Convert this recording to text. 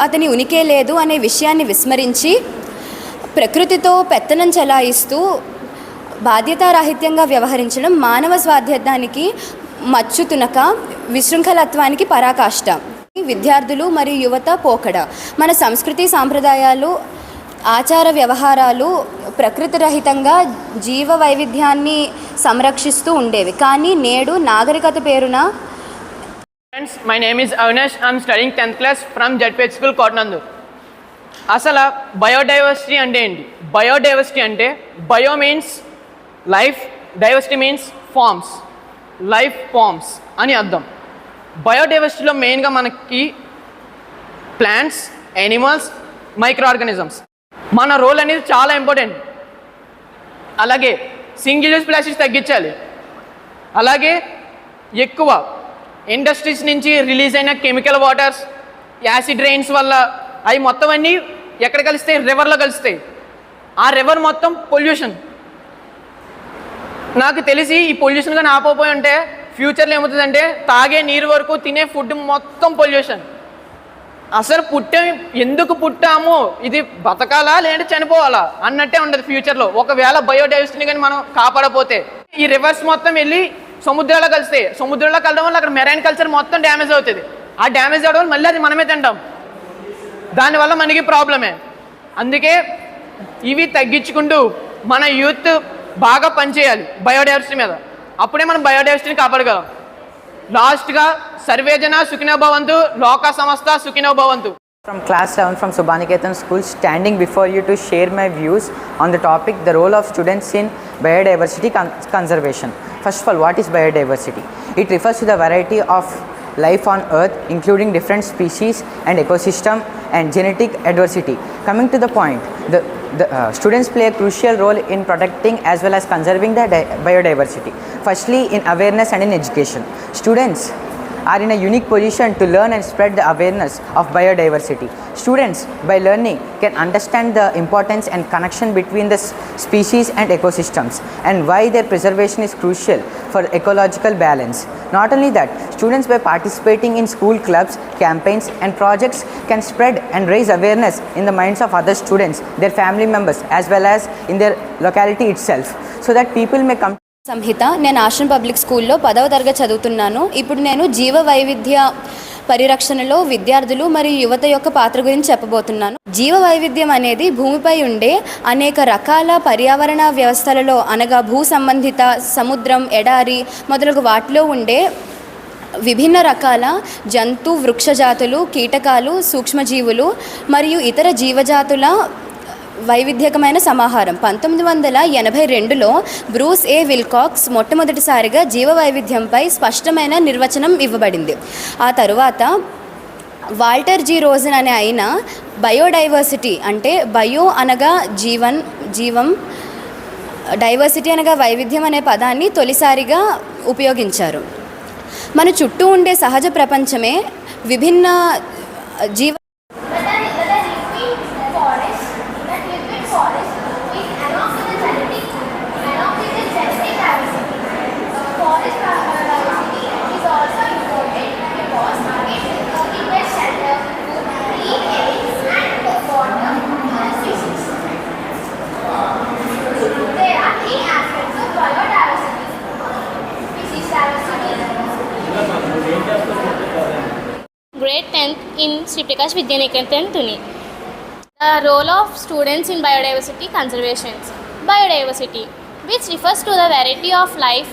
అతని ఉనికే లేదు అనే విషయాన్ని విస్మరించి ప్రకృతితో పెత్తనం చెలాయిస్తూ బాధ్యతారాహిత్యంగా వ్యవహరించడం మానవ స్వాధ్యానికి మచ్చు తునక విశృంఖలత్వానికి పరాకాష్ట. విద్యార్థులు మరియు యువత పోకడ. మన సంస్కృతి సాంప్రదాయాలు ఆచార వ్యవహారాలు ప్రకృతి రహితంగా జీవ వైవిధ్యాన్ని సంరక్షిస్తూ ఉండేవి. కానీ నేడు నాగరికత పేరున friends my name is Avinash I'm studying tenth class from జడ్పేట్ school Kotanandur అసలు బయోడైవర్సిటీ అంటే ఏంటి? బయోడైవర్సిటీ అంటే bio means life diversity means forms life forms అని అర్థం. బయోడైవర్సిటీలో మెయిన్గా మనకి ప్లాంట్స్ యానిమల్స్ మైక్రో ఆర్గానిజమ్స్ మన రోల్ అనేది చాలా ఇంపార్టెంట్ అలాగే సింగిల్ యూజ్ ప్లాస్టిక్స్ తగ్గించాలి. అలాగే ఎక్కువ ఇండస్ట్రీస్ నుంచి రిలీజ్ అయిన కెమికల్ వాటర్స్ యాసిడ్ రైన్స్ వల్ల అవి మొత్తం అన్నీ ఎక్కడ కలిస్తాయి? రివర్లో కలుస్తాయి. ఆ రివర్ మొత్తం పొల్యూషన్. నాకు తెలిసి ఈ పొల్యూషన్ కానీ ఉంటే ఫ్యూచర్లో ఏమవుతుందంటే తాగే నీరు వరకు తినే ఫుడ్ మొత్తం పొల్యూషన్. అసలు పుట్టే ఎందుకు పుట్టాము? ఇది బతకాలా లేదంటే చనిపోవాలా? అన్నట్టే ఉండదు ఫ్యూచర్లో. ఒకవేళ బయోడైవర్సిటీని కానీ మనం కాపాడపోతే. ఈ రివర్స్ మొత్తం వెళ్ళి సముద్రాల్లో కలిస్తే సముద్రంలో కలడం వల్ల అక్కడ మెరైన్ కల్చర్ మొత్తం డ్యామేజ్ అవుతుంది. ఆ డ్యామేజ్ అవడం వల్ల మళ్ళీ అది మనమే తింటాం. దానివల్ల మనకి ప్రాబ్లమే. అందుకే ఇవి తగ్గించుకుంటూ మన యూత్ బాగా పనిచేయాలి బయోడైవర్సిటీ మీద. అప్పుడే మనం బయోడైవర్సిటీని కాపాడగలం లాస్ట్గా సర్వేజన సుఖినోభవంతు లోక సంస్థ Sukhinobhavantu From class 7 from Subhaniketan School, standing before you to share my views on the topic the role of students in biodiversity con- conservation. First of all, what is biodiversity? It refers to the variety of life on earth including different species and ecosystem and genetic adversity. Coming to the point, the, the uh, students play a crucial role in protecting as well as conserving the biodiversity. Firstly, in awareness and in education. Students are in a unique position to learn and spread the awareness of biodiversity. Students, by learning, can understand the importance and connection between the species and ecosystems and why their preservation is crucial for ecological balance. Not only that, students, by participating in school clubs, campaigns, and projects, can spread and raise awareness in the minds of other students, their family members, as well as in their locality itself, so that people may come. సంహిత నేను Ashram public స్కూల్లో పదవ తరగతి చదువుతున్నాను. ఇప్పుడు నేను జీవ వైవిధ్య పరిరక్షణలో విద్యార్థులు మరియు యువత యొక్క పాత్ర గురించి చెప్పబోతున్నాను. జీవ వైవిధ్యం అనేది భూమిపై ఉండే అనేక రకాల పర్యావరణ వ్యవస్థలలో అనగా భూ సంబంధిత సముద్రం ఎడారి మొదలగు వాటిలో ఉండే విభిన్న రకాల జంతు వృక్ష జాతులు కీటకాలు సూక్ష్మజీవులు మరియు ఇతర జీవజాతుల వైవిధ్యకమైన సమాహారం. పంతొమ్మిది వందల ఎనభై రెండులో బ్రూస్ ఏ. విల్కాక్స్ మొట్టమొదటిసారిగా జీవ వైవిధ్యంపై స్పష్టమైన నిర్వచనం ఇవ్వబడింది. ఆ తరువాత వాల్టర్ జీ. రోజన్ అనే ఆయన బయోడైవర్సిటీ అంటే బయో అనగా జీవన్ జీవం డైవర్సిటీ అనగా వైవిధ్యం అనే పదాన్ని తొలిసారిగా ఉపయోగించారు. మన చుట్టూ ఉండే సహజ ప్రపంచమే విభిన్న జీవ in Sri Prakash Vidyaniketan Tuni. The role of students in biodiversity conservation. Biodiversity, which refers to the variety of life